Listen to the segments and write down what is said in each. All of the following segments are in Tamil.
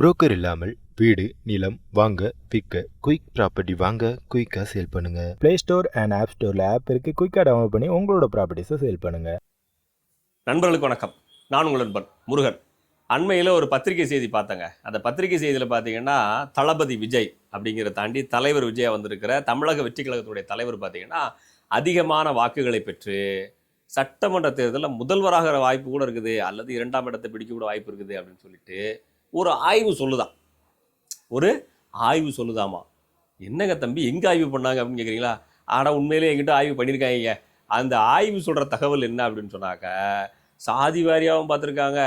புரோக்கர் இல்லாமல் வீடு நிலம் வாங்க விற்க குயிக் ப்ராப்பர்ட்டி வாங்க குயிக்காக சேல் பண்ணுங்க. ப்ளே ஸ்டோர் அண்ட் ஆப் ஸ்டோரில் ஆப் இருக்குது குயிக்காக டவுன்லோட் பண்ணி உங்களோட ப்ராப்பர்ட்டிஸை சேல் பண்ணுங்க. நண்பர்களுக்கு வணக்கம். நான் உங்கள் நண்பன் முருகன். அண்மையில் ஒரு பத்திரிகை செய்தி பார்த்தேங்க. அந்த பத்திரிகை செய்தியில் பார்த்தீங்கன்னா தளபதி விஜய் அப்படிங்கிற தாண்டி தலைவர் விஜயா வந்திருக்கிற தமிழக வெற்றி கழகத்துடைய தலைவர் பார்த்தீங்கன்னா அதிகமான வாக்குகளை பெற்று சட்டமன்ற தேர்தலில் முதல்வராகிற வாய்ப்பு கூட இருக்குது. அல்லது இரண்டாம் இடத்தை பிடிக்க கூட வாய்ப்பு இருக்குது அப்படின்னு சொல்லிட்டு ஒரு ஆய்வு சொல்லுதான். ஒரு ஆய்வு சொல்லுதாமா. என்னங்க தம்பி எங்கே ஆய்வு பண்ணாங்க அப்படின்னு கேட்குறீங்களா ஆனால் உண்மையிலே என்கிட்ட ஆய்வு பண்ணியிருக்காங்க அந்த ஆய்வு சொல்கிற தகவல் என்ன அப்படின்னு சொன்னாக்க சாதி வாரியாகவும் பார்த்துருக்காங்க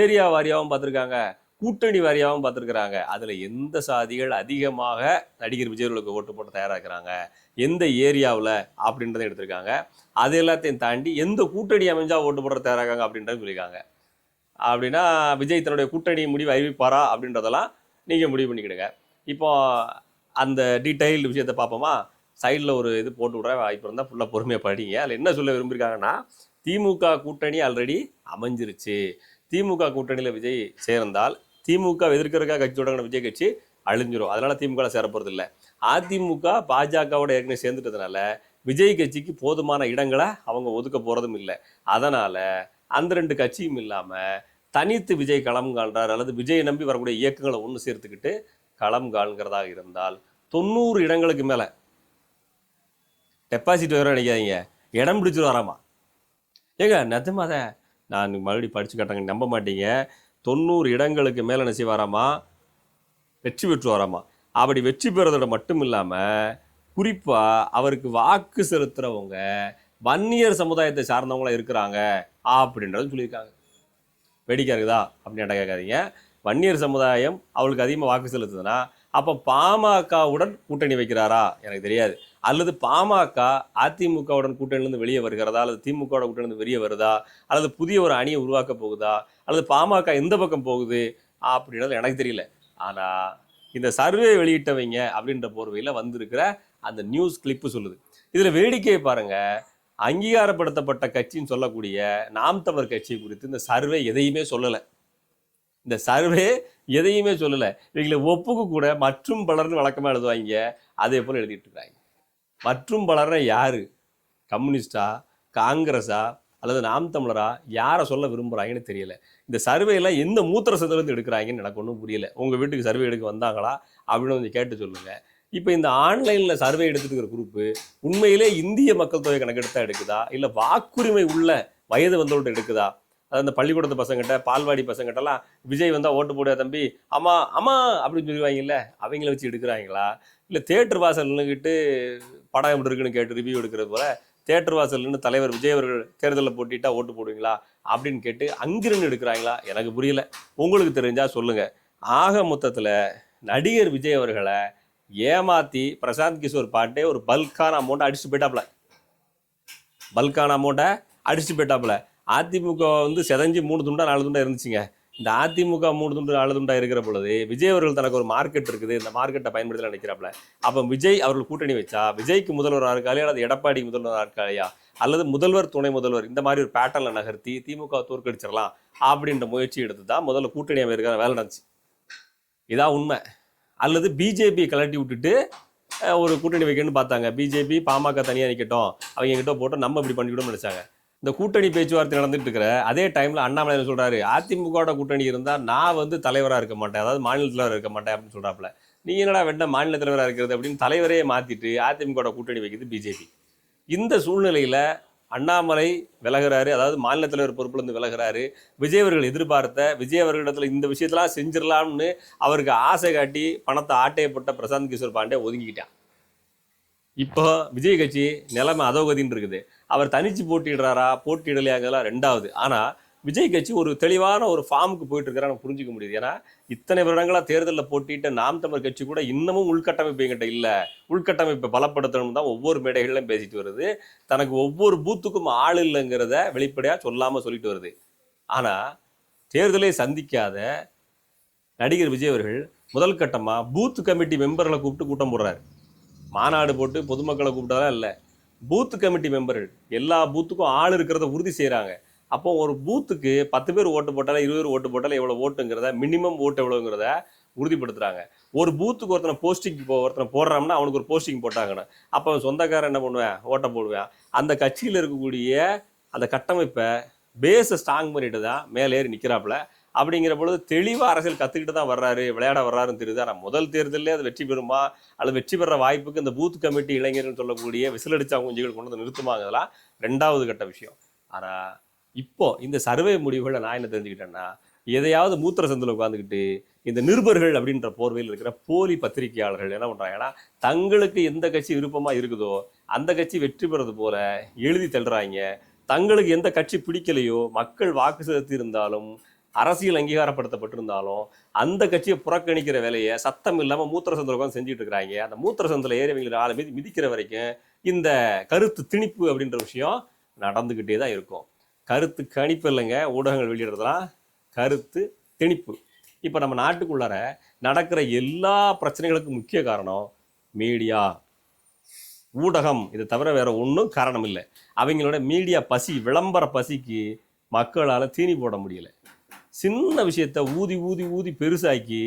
ஏரியா வாரியாகவும் பார்த்துருக்காங்க கூட்டணி வாரியாகவும் பார்த்துருக்குறாங்க. அதில் எந்த சாதிகள் அதிகமாக நடிகர் விஜயர்களுக்கு ஓட்டு போட்டு தயாராக இருக்கிறாங்க எந்த ஏரியாவில் அப்படின்றத எடுத்திருக்காங்க. அது எல்லாத்தையும் தாண்டி எந்த கூட்டணி அமைஞ்சால் ஓட்டு போடுற தயாராகாங்க அப்படின்றத சொல்லியிருக்காங்க. அப்படின்னா விஜய் தன்னுடைய கூட்டணி முடிவு அறிவிப்பாரா அப்படின்றதெல்லாம் நீங்கள் முடிவு பண்ணிக்கிடுங்க. இப்போ அந்த டீட்டெயில் விஷயத்தை பார்ப்போமா? சைடில் ஒரு இது போட்டு விட்ற வாய்ப்பு இருந்தால் ஃபுல்லாக பொறுமையாக படிங்க. அதில் என்ன சொல்ல விரும்பியிருக்காங்கன்னா திமுக கூட்டணி ஆல்ரெடி அமைஞ்சிருச்சு. திமுக கூட்டணியில் விஜய் சேர்ந்தால் திமுக எதிர்க்கிறக்கா கட்சி தொடங்கின விஜய் கட்சி அழிஞ்சிரும். அதனால் திமுக சேர போகிறது இல்லை அதிமுக பாஜகவோட ஏற்கனவே சேர்ந்துட்டதுனால விஜய் கட்சிக்கு போதுமான இடங்களை அவங்க ஒதுக்க போகிறதும் இல்லை. அதனால் அந்த ரெண்டு கட்சியும் இல்லாமல் தனித்து விஜய் களம் காண்றார் அல்லது விஜயை நம்பி வரக்கூடிய இயக்கங்களை ஒன்று சேர்த்துக்கிட்டு களம் காண்கிறதாக இருந்தால் தொண்ணூறு இடங்களுக்கு மேலே டெபாசிட் வரும் நினைக்காதீங்க. இடம் பிடிச்சிட்டு வராமா? ஏங்க நிஜமாத நான் மறுபடியும் படித்து கட்டங்க நம்ப மாட்டீங்க. தொண்ணூறு இடங்களுக்கு மேலே என்ன செய்வாராமா வெற்றி பெற்று வராமா? அப்படி வெற்றி பெறதோட மட்டும் இல்லாமல் குறிப்பாக அவருக்கு வாக்கு செலுத்துகிறவங்க வன்னியர் சமுதாயத்தை சார்ந்தவங்களா இருக்கிறாங்க அப்படின்றதும் சொல்லியிருக்காங்க. வேடிக்கை இருக்குதா அப்படின்னு கேட்காதீங்க. வன்னியர் சமுதாயம் அவளுக்கு அதிகமாக வாக்கு செலுத்துதுன்னா அப்போ பாமகவுடன் கூட்டணி வைக்கிறாரா? எனக்கு தெரியாது. அல்லது பாமக அதிமுகவுடன் கூட்டணியிலிருந்து வெளியே வருகிறதா? அல்லது திமுகவோட கூட்டணியிலிருந்து வெளியே வருதா? அல்லது புதிய ஒரு அணியை உருவாக்க போகுதா? அல்லது பாமக எந்த பக்கம் போகுது? அப்படின்றது எனக்கு தெரியல. ஆனால் இந்த சர்வே வெளியிட்டவங்க அப்படின்ற போர்வையில் வந்திருக்கிற அந்த நியூஸ் கிளிப்பு சொல்லுது. இதில் வேடிக்கையை பாருங்கள் அங்கீகாரப்படுத்தப்பட்ட கட்சின்னு சொல்லக்கூடிய நாம் தமிழர் கட்சி குறித்து இந்த சர்வே எதையுமே சொல்லலை. இந்த சர்வே எதையுமே சொல்லலை. இவங்களை ஒப்புக்கு கூட மற்றும் பலர்னு வழக்கமாக எழுதுவாங்க. அதே போல் எழுதிட்டு இருக்காங்க. மற்றும் பலர்னா யாரு? கம்யூனிஸ்டா காங்கிரஸா அல்லது நாம் தமிழரா? யாரை சொல்ல விரும்புகிறாங்கன்னு தெரியல. இந்த சர்வேலாம் எந்த மூத்திர சதவீதம் எடுக்கிறாங்கன்னு எனக்கு ஒன்றும் புரியல. உங்கள் வீட்டுக்கு சர்வே எடுக்க வந்தாங்களா? அப்படின்னு கொஞ்சம் கேட்டு சொல்லுங்கள் இப்போ இந்த ஆன்லைனில் சர்வே எடுத்துட்டு இருக்கிற குரூப்பு உண்மையிலே இந்திய மக்கள் தொகை கணக்கெடுத்தா எடுக்குதா? இல்லை வாக்குரிமை உள்ள வயது வந்தவர்கிட்ட எடுக்குதா? அதாவது அந்த பள்ளிக்கூடத்து பசங்கிட்ட பால்வாடி பசங்கிட்டலாம் விஜய் வந்தால் ஓட்டு போடுவா தம்பி. அம்மா அம்மா அப்படின்னு சொல்லுவாங்கல்ல அவங்கள வச்சு எடுக்கிறாங்களா? இல்லை தேட்டர் வாசல் நின்றுக்கிட்டு படம் எப்படி இருக்குன்னு கேட்டு ரிவ்யூ எடுக்கிறது போல தேட்டர் வாசல் நின்று தலைவர் விஜய் அவர்கள் தேர்தலில் போட்டிட்டா ஓட்டு போடுவீங்களா? அப்படின்னு கேட்டு அங்கிருந்து எடுக்கிறாங்களா? எனக்கு புரியல. உங்களுக்கு தெரிஞ்சால் சொல்லுங்கள் ஆக மொத்தத்தில் நடிகர் விஜய் அவர்களை ஏமாத்தி பிரசாந்த் கிஷோர் பாட்டே ஒரு பல்கான அமௌண்ட்டை அடிச்சு போயிட்டாப்ல பல்கான அமௌண்ட்டை அடிச்சுட்டு போயிட்டாப்ல அதிமுக வந்து செதஞ்சு மூணு துண்டா நாலு துண்டா இருந்துச்சுங்க. இந்த அதிமுக மூணு துண்டு நாலு துண்டா இருக்கிற பொழுது விஜய் அவர்கள் தனக்கு ஒரு மார்க்கெட் இருக்குது. இந்த மார்க்கெட்டை பயன்படுத்த நினைக்கிறாப்ல அப்போ விஜய் அவர்கள் கூட்டணி வச்சா விஜய்க்கு முதல்வர் இருக்காளே அல்லது எடப்பாடி முதல்வர் இருக்காளையா அல்லது முதல்வர் துணை முதல்வர் இந்த மாதிரி ஒரு பேட்டர்ல நகர்த்தி திமுக தோற்கடிச்சிடலாம் அப்படின்ற முயற்சி எடுத்து தான் முதல்ல கூட்டணி அமைக்கிற வேலை நடந்துச்சு. இதான் உண்மை. அல்லது பிஜேபி கலட்டி விட்டுட்டு ஒரு கூட்டணி வைக்கணும்னு பார்த்தாங்க. பிஜேபி பாமக தனியாக நிற்கட்டும் அவங்க எங்கிட்ட போட்டு நம்ம இப்படி பண்ணிவிடும் நினைச்சாங்க. இந்த கூட்டணி பேச்சுவார்த்தை நடந்துட்டு இருக்கிற அதே டைமில் அண்ணாமலை சொல்கிறாரு அதிமுகவோட கூட்டணி இருந்தால் நான் வந்து தலைவராக இருக்க மாட்டேன். அதாவது மாநில தலைவராக இருக்க மாட்டேன் அப்படின்னு சொல்கிறாப்புல நீ என்னடா வேண்ட மாநில தலைவராக இருக்கிறது அப்படின்னு தலைவரே மாற்றிட்டு அதிமுகவோட கூட்டணி வைக்கிறது பிஜேபி இந்த சூழ்நிலையில் அண்ணாமலை விலகுறாரு அதாவது மாநில தலைவர் பொறுப்புலேருந்து விலகிறாரு. விஜய் அவர்கள் எதிர்பார்த்த விஜய் அவர்களிடத்தில் இந்த விஷயத்தெல்லாம் செஞ்சிடலாம்னு அவருக்கு ஆசை காட்டி பணத்தை ஆட்டையப்பட்ட பிரசாந்த் கிஷோர் பாண்டே ஒதுங்கிக்கிட்டான். இப்போ விஜய் கட்சி நிலைமை அதோகதின்னு இருக்குது. அவர் தனிச்சு போட்டிடுறாரா போட்டியிடலையாங்கிறதுலாம் ரெண்டாவது. ஆனால் விஜய் கட்சி ஒரு தெளிவான ஒரு ஃபார்முக்கு போயிட்டு இருக்கிறான்னு புரிஞ்சுக்க முடியுது. ஏன்னா இத்தனை வருடங்களா தேர்தலில் போட்டிட்டு நாம் தமிழ் கட்சி கூட இன்னமும் உள்கட்டமைப்பு எங்கிட்ட இல்லை. உள்கட்டமைப்பை பலப்படுத்தணும் தான் ஒவ்வொரு மேடைகளிலும் பேசிட்டு வருது. தனக்கு ஒவ்வொரு பூத்துக்கும் ஆள் இல்லைங்கிறத வெளிப்படையாக சொல்லாமல் சொல்லிட்டு வருது. ஆனால் தேர்தலை சந்திக்காத நடிகர் விஜய் அவர்கள் முதல் கட்டமாக பூத் கமிட்டி மெம்பர்களை கூப்பிட்டு கூட்டம் போடுறாரு. மாநாடு போட்டு பொதுமக்களை கூப்பிட்டதெல்லாம் இல்லை. பூத் கமிட்டி மெம்பர்கள் எல்லா பூத்துக்கும் ஆள் இருக்கிறத உறுதி செய்கிறாங்க அப்போ ஒரு பூத்துக்கு பத்து பேர் ஓட்டு போட்டாலும் இருபது பேர் ஓட்டு போட்டாலும் எவ்வளோ ஓட்டுங்கிறத மினிமம் ஓட்டு எவ்வளோங்கிறத உறுதிப்படுத்துறாங்க. ஒரு பூத்துக்கு ஒருத்தனை போஸ்டிங் இப்போ ஒருத்தனை போடுறோம்னா அவனுக்கு ஒரு போஸ்டிங் போட்டாங்கன்னு. அப்போ சொந்தக்காரன் என்ன பண்ணுவேன்? ஓட்டை போடுவேன். அந்த கட்சியில் இருக்கக்கூடிய அந்த கட்டமைப்பை பேஸை ஸ்ட்ராங் பண்ணிட்டு தான் மேலே ஏறி நிற்கிறாப்புல அப்படிங்கிற பொழுது தெளிவாக அரசியல் கற்றுக்கிட்டு தான் வர்றாரு விளையாட வர்றாருன்னு தெரியுது. ஆனால் முதல் தேர்தலே அது வெற்றி பெறுமா? அல்லது வெற்றி பெற வாய்ப்புக்கு இந்த பூத் கமிட்டி இளைஞர்கள் சொல்லக்கூடிய விசிலடிச்சா குஞ்சுகள் கொண்டு வந்து நிறுத்துமாங்கிறதுலாம் ரெண்டாவது கட்ட விஷயம். ஆனால் இப்போ இந்த சர்வே முடிவுகளை நான் என்ன தெரிஞ்சுக்கிட்டேன்னா எதையாவது மூத்திர சந்தில் உட்காந்துக்கிட்டு இந்த நிருபர்கள் அப்படின்ற போர்வையில் இருக்கிற போலி பத்திரிகையாளர்கள் என்ன பண்ணுறாங்க ஏன்னா தங்களுக்கு எந்த கட்சி விருப்பமாக இருக்குதோ அந்த கட்சி வெற்றி பெறது போல எழுதி தள்ளுறாங்க. தங்களுக்கு எந்த கட்சி பிடிக்கலையோ மக்கள் வாக்கு செலுத்தி இருந்தாலும் அரசியல் அங்கீகாரப்படுத்தப்பட்டிருந்தாலும் அந்த கட்சியை புறக்கணிக்கிற வேலையை சத்தம் இல்லாமல் மூத்திர சந்தில் உட்காந்து செஞ்சுட்டு இருக்கிறாங்க. அந்த மூத்திர சந்தில் ஏறி இவங்களை ஆளை மீதி மிதிக்கிற வரைக்கும் இந்த கருத்து திணிப்பு அப்படின்ற விஷயம் நடந்துக்கிட்டே தான் இருக்கும். கருத்து கணிப்பு இல்லைங்க ஊடகங்கள் வெளியிடுறதுலாம் கருத்து திணிப்பு. இப்போ நம்ம நாட்டுக்குள்ளார நடக்கிற எல்லா பிரச்சனைகளுக்கும் முக்கிய காரணம் மீடியா. ஊடகம் இதை தவிர வேறு ஒன்றும் காரணம் இல்லை. அவங்களோட மீடியா பசி விளம்பர பசிக்கு மக்களால் தீனி போட முடியல. சின்ன விஷயத்த ஊதி ஊதி ஊதி பெருசாக்கி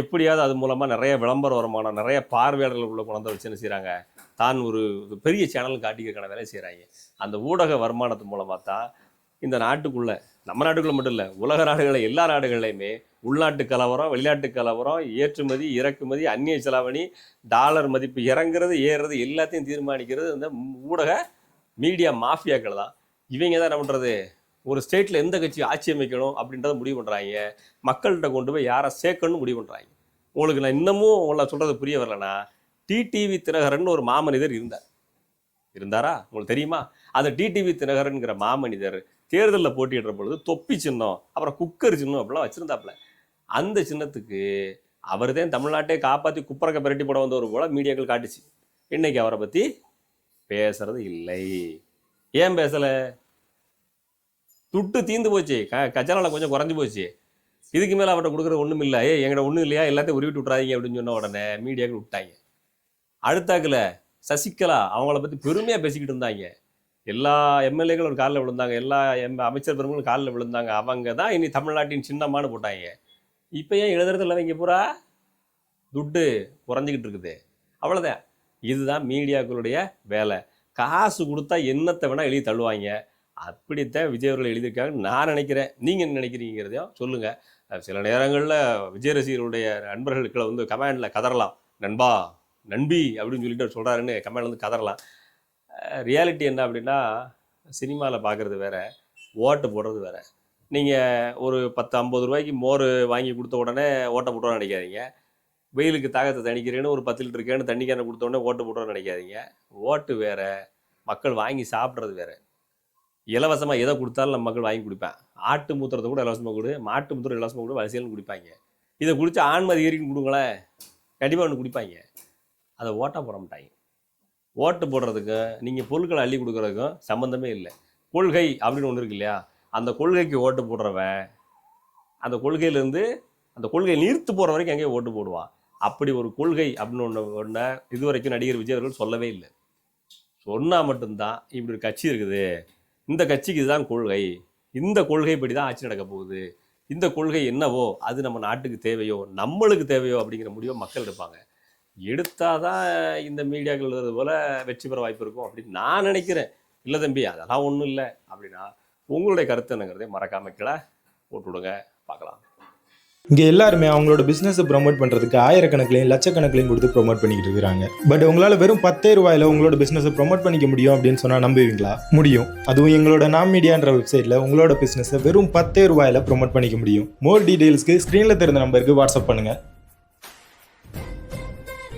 எப்படியாவது அது மூலமாக நிறைய விளம்பர வருமானம் நிறைய பார்வையாளர்கள் உள்ள குழந்தை வச்சு என்ன செய்கிறாங்க தான் ஒரு பெரிய சேனல் காட்டிக்கிறக்கான வேலை செய்கிறாங்க அந்த ஊடக வருமானத்து மூலமாக தான் இந்த நாட்டுக்குள்ளே நம்ம நாட்டுக்குள்ளே மட்டும் இல்லை உலக நாடுகளில் எல்லா நாடுகள்லையுமே உள்நாட்டு கலவரம் வெளிநாட்டு கலவரம் ஏற்றுமதி இறக்குமதி அந்நிய செலாவணி டாலர் மதிப்பு இறங்குறது ஏறுறது எல்லாத்தையும் தீர்மானிக்கிறது இந்த ஊடக மீடியா மாஃபியாக்கள் தான். இவங்க தான் என்ன பண்ணுறது ஒரு ஸ்டேட்டில் எந்த கட்சி ஆட்சி அமைக்கணும் அப்படின்றத முடிவு பண்ணுறாங்க மக்கள்கிட்ட கொண்டு போய் யாரை சேர்க்கணும்னு முடிவு பண்ணுறாங்க உங்களுக்கு நான் இன்னமும் உங்களை சொல்கிறது புரிய வரலன்னா டிடிவி தினகரன் ஒரு மாமனிதர் இருந்தார். இருந்தாரா? உங்களுக்கு தெரியுமா? அந்த டிடிவி தினகரன்கிற மாமனிதர் தேர்தலில் போட்டியிடுற பொழுது தொப்பி சின்னம் அப்புறம் குக்கர் சின்னம் அப்படிலாம் வச்சுருந்தாப்புல. அந்த சின்னத்துக்கு அவர் தான் தமிழ்நாட்டை காப்பாற்றி குப்பரக்க பிரட்டி போட வந்தவர் போல மீடியாக்கள் காட்டுச்சு. இன்னைக்கு அவரை பற்றி பேசுறது இல்லை. ஏன் பேசலை? துட்டு தீந்து போச்சு. க கஜானால கொஞ்சம் குறைஞ்சி போச்சு. இதுக்கு மேலே அவர்கிட்ட கொடுக்குறது ஒன்றும் இல்லை. ஏ எங்கிட்ட ஒன்றும் இல்லையா? எல்லாத்தையும் உருவிட்டு விட்றாதீங்க அப்படின்னு சொன்ன உடனே மீடியாக்கள் விட்டாங்க. அடுத்தாக்கில் சசிகலா அவங்கள பற்றி பெருமையாக பேசிக்கிட்டு இருந்தாங்க. எல்லா எம்எல்ஏகளும் ஒரு காலில் விழுந்தாங்க. எல்லா எம் அமைச்சர் பெருமகளும் காலில் விழுந்தாங்க. அவங்க தான் இனி தமிழ்நாட்டின் சின்னமானு போட்டாங்க. இப்போ ஏன் எழுதுறதில்ல வைங்க பூரா துட்டு குறைஞ்சிக்கிட்டு இருக்குது. அவ்வளோதான் இதுதான் மீடியாக்களுடைய வேலை. காசு கொடுத்தா என்னத்தை வேணால் எழுதி தள்ளுவாங்க. அப்படித்தான் விஜய் அவர்கள் எழுதியிருக்காங்க நான் நினைக்கிறேன். நீங்கள் என்ன நினைக்கிறீங்கிறதையும் சொல்லுங்கள் சில நேரங்களில் விஜய் ரசிகர்களுடைய நண்பர்களுக்குள்ள வந்து கமெண்டில் கதறலாம். நண்பா நண்பி அப்படின்னு சொல்லிட்டு அவர் சொல்கிறாருன்னு கமெண்ட்ல வந்து கதறலாம். ரியாலிட்டி என்ன அப்படின்னா சினிமாவில் பார்க்குறது வேறு ஓட்டு போடுறது வேற. நீங்கள் ஒரு பத்து ஐம்பது ரூபாய்க்கு மோர் வாங்கி கொடுத்த உடனே ஓட்டை போட்டோன்னு நினைக்காதீங்க. வெயிலுக்கு தாகத்தை தணிக்கிறேன்னு ஒரு பத்து லிட்டர் கேனு தண்ணி கேனை கொடுத்த உடனே ஓட்டு போட்டோன்னு நினைக்காதீங்க. ஓட்டு வேறு மக்கள் வாங்கி சாப்பிட்றது வேறு. இலவசமாக எதை கொடுத்தாலும் நம்ம மக்கள் வாங்கி குடிப்பேன். ஆட்டு மூத்திரத்தை கூட இலவசமாக கொடு மாட்டு மூத்திரம் இலவசமாக கூட வரிசையில் குடிப்பாங்க. இதை குடித்து ஆண்மதி ஏறிக்கும் கொடுங்களேன். கண்டிப்பாக ஒன்று குடிப்பாங்க. அதை ஓட்டா போட மாட்டாங்க. ஓட்டு போடுறதுக்கு நீங்கள் பொருட்களை அள்ளி கொடுக்குறதுக்கும் சம்மந்தமே இல்லை. கொள்கை அப்படின்னு ஒன்று இருக்கு இல்லையா? அந்த கொள்கைக்கு ஓட்டு போடுறவன் அந்த கொள்கையிலேருந்து அந்த கொள்கையை நீர்த்து போகிற வரைக்கும் எங்கேயும் ஓட்டு போடுவான். அப்படி ஒரு கொள்கை அப்படின்னு ஒன்று ஒன்று இது வரைக்கும் நடிகர் விஜய் அவர்கள் சொல்லவே இல்லை. சொன்னால் மட்டும்தான் இப்படி ஒரு கட்சி இருக்குது. இந்த கட்சிக்கு இதுதான் கொள்கை. இந்த கொள்கைப்படி தான் ஆட்சி நடக்க போகுது. இந்த கொள்கை என்னவோ அது நம்ம நாட்டுக்கு தேவையோ நம்மளுக்கு தேவையோ அப்படிங்கிற முடிவை மக்கள் எடுப்பாங்க. எடுத்தால் தான் இந்த மீடியாக்கள் எழுதுறது போல் வெற்றி பெற வாய்ப்பு இருக்கும் அப்படின்னு நான் நினைக்கிறேன். இல்லை தம்பி அதெல்லாம் ஒன்றும் இல்லை. அப்படின்னா உங்களுடைய கருத்து என்னங்கிறதே மறக்காம கீழே போட்டு விடுங்க. பார்க்கலாம். இங்கே எல்லாருமே அவங்களோட பிஸ்னஸை ப்ரொமோட் பண்ணுறதுக்கு ஆயிரக்கணக்கிலையும் லட்சக்கணக்கிலையும் கொடுத்து ப்ரோமோட் பண்ணிக்கிட்டு இருக்கிறாங்க. பட் உங்களால் வெறும் பத்தே ரூபாயில் உங்களோட பிஸ்னஸை ப்ரொமோட் பண்ணிக்க முடியும் அப்படின்னு சொன்னால் நம்புவீங்களா? முடியும். அதுவும் எங்களோட நாம் மீடியான்ற வெப்சைட்டில் உங்களோட பிஸ்னஸை வெறும் பத்தே ரூபாயில் ப்ரொமோட் பண்ணிக்க முடியும். மோர் டீடைல்ஸ்க்கு ஸ்க்ரீனில் தெரிந்த நம்பருக்கு வாட்ஸ்அப் பண்ணுங்கள்